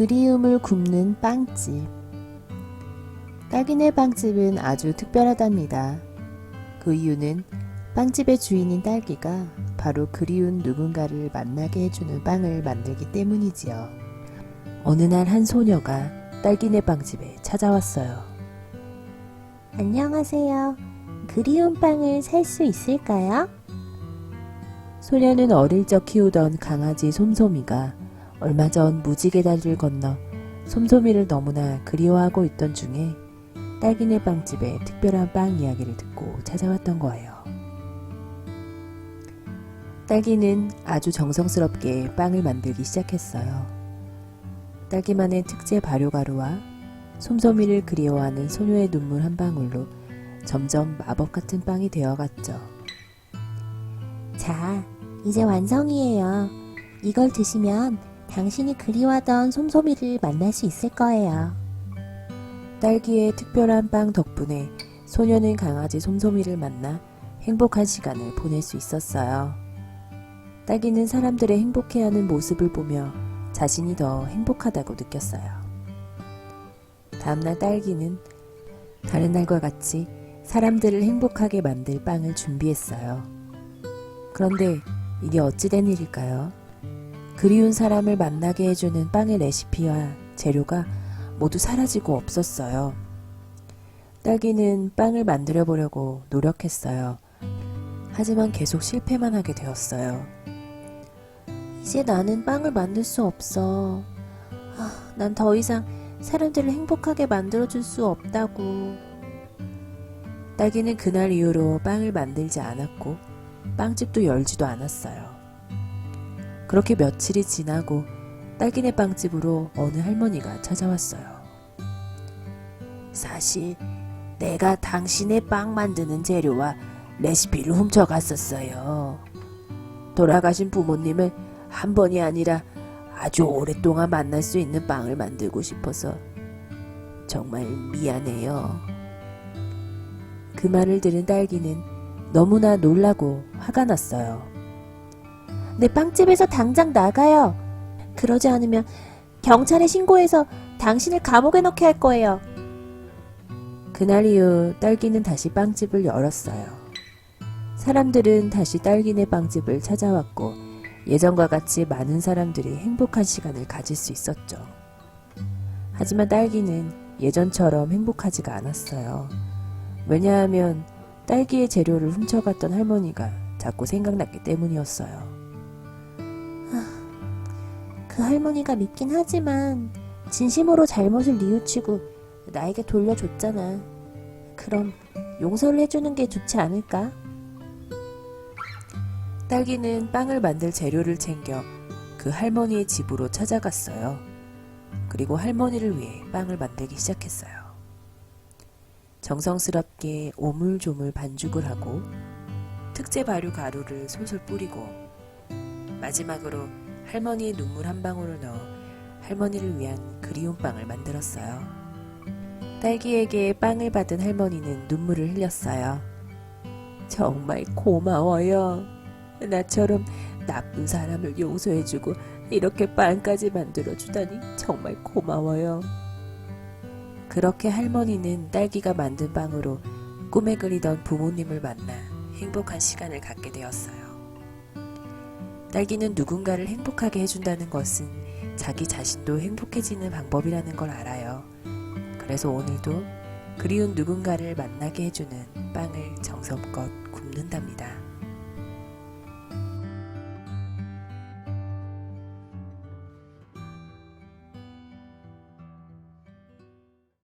그리움을 굽는 빵집. 딸기네 빵집은 아주 특별하답니다. 그 이유는 빵집의 주인인 딸기가 바로 그리운 누군가를 만나게 해주는 빵을 만들기 때문이지요. 어느 날 한 소녀가 딸기네 빵집에 찾아왔어요. 안녕하세요. 그리운 빵을 살 수 있을까요? 소녀는 어릴 적 키우던 강아지 솜솜이가 얼마 전 무지개 다리를 건너 솜솜이를 너무나 그리워하고 있던 중에 딸기네 빵집의 특별한 빵 이야기를 듣고 찾아왔던 거예요. 딸기는 아주 정성스럽게 빵을 만들기 시작했어요. 딸기만의 특제 발효가루와 솜솜이를 그리워하는 소녀의 눈물 한 방울로 점점 마법 같은 빵이 되어갔죠. 자, 이제 완성이에요. 이걸 드시면 당신이 그리워하던 솜솜이를 만날 수 있을 거예요. 딸기의 특별한 빵 덕분에 소녀는 강아지 솜솜이를 만나 행복한 시간을 보낼 수 있었어요. 딸기는 사람들의 행복해하는 모습을 보며 자신이 더 행복하다고 느꼈어요. 다음날 딸기는 다른 날과 같이 사람들을 행복하게 만들 빵을 준비했어요. 그런데 이게 어찌된 일일까요? 그리운 사람을 만나게 해주는 빵의 레시피와 재료가 모두 사라지고 없었어요. 딸기는 빵을 만들어 보려고 노력했어요. 하지만 계속 실패만 하게 되었어요. 이제 나는 빵을 만들 수 없어. 아, 난 더 이상 사람들을 행복하게 만들어줄 수 없다고. 딸기는 그날 이후로 빵을 만들지 않았고, 빵집도 열지도 않았어요. 그렇게 며칠이 지나고 딸기네 빵집으로 어느 할머니가 찾아왔어요. 사실 내가 당신의 빵 만드는 재료와 레시피를 훔쳐갔었어요. 돌아가신 부모님을 한 번이 아니라 아주 오랫동안 만날 수 있는 빵을 만들고 싶어서 정말 미안해요. 그 말을 들은 딸기는 너무나 놀라고 화가 났어요. 내 빵집에서 당장 나가요. 그러지 않으면 경찰에 신고해서 당신을 감옥에 넣게 할 거예요. 그날 이후 딸기는 다시 빵집을 열었어요. 사람들은 다시 딸기네 빵집을 찾아왔고 예전과 같이 많은 사람들이 행복한 시간을 가질 수 있었죠. 하지만 딸기는 예전처럼 행복하지가 않았어요. 왜냐하면 딸기의 재료를 훔쳐갔던 할머니가 자꾸 생각났기 때문이었어요. 그 할머니가 믿긴 하지만 진심으로 잘못을 뉘우치고 나에게 돌려줬잖아. 그럼 용서를 해주는 게 좋지 않을까? 딸기는 빵을 만들 재료를 챙겨 그 할머니의 집으로 찾아갔어요. 그리고 할머니를 위해 빵을 만들기 시작했어요. 정성스럽게 오물조물 반죽을 하고 특제 발효 가루를 솔솔 뿌리고 마지막으로 할머니의 눈물 한 방울을 넣어 할머니를 위한 그리운 빵을 만들었어요. 딸기에게 빵을 받은 할머니는 눈물을 흘렸어요. 정말 고마워요. 나처럼 나쁜 사람을 용서해주고 이렇게 빵까지 만들어주다니 정말 고마워요. 그렇게 할머니는 딸기가 만든 빵으로 꿈에 그리던 부모님을 만나 행복한 시간을 갖게 되었어요. 딸기는 누군가를 행복하게 해준다는 것은 자기 자신도 행복해지는 방법이라는 걸 알아요. 그래서 오늘도 그리운 누군가를 만나게 해주는 빵을 정성껏 굽는답니다.